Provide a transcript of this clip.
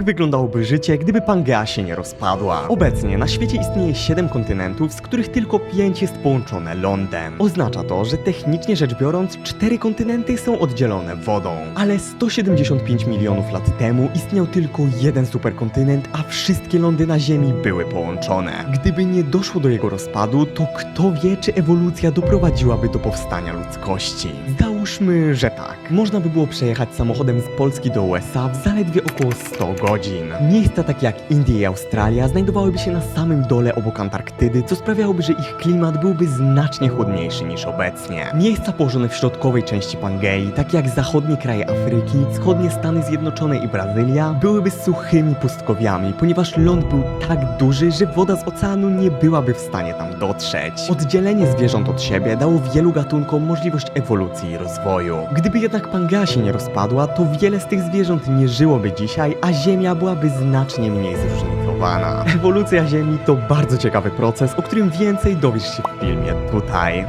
jak wyglądałoby życie, gdyby Pangea się nie rozpadła. Obecnie na świecie istnieje 7 kontynentów, z których tylko 5 jest połączone lądem. Oznacza to, że technicznie rzecz biorąc, 4 kontynenty są oddzielone wodą. Ale 175 milionów lat temu istniał tylko jeden superkontynent, a wszystkie lądy na Ziemi były połączone. Gdyby nie doszło do jego rozpadu, to kto wie, czy ewolucja doprowadziłaby do powstania ludzkości. Załóżmy, że tak. Można by było przejechać samochodem z Polski do USA w zaledwie około 100 godzin. Miejsca takie jak Indie i Australia znajdowałyby się na samym dole obok Antarktydy, co sprawiałoby, że ich klimat byłby znacznie chłodniejszy niż obecnie. Miejsca położone w środkowej części Pangei, takie jak zachodnie kraje Afryki, wschodnie Stany Zjednoczone i Brazylia, byłyby suchymi pustkowiami, ponieważ ląd był tak duży, że woda z oceanu nie byłaby w stanie tam dotrzeć. Oddzielenie zwierząt od siebie dało wielu gatunkom możliwość ewolucji i rozwoju. Gdyby jednak Pangea się nie rozpadła, to wiele z tych zwierząt nie żyłoby dzisiaj, a Ziemia byłaby znacznie mniej zróżnicowana. Ewolucja Ziemi to bardzo ciekawy proces, o którym więcej dowiesz się w filmie tutaj.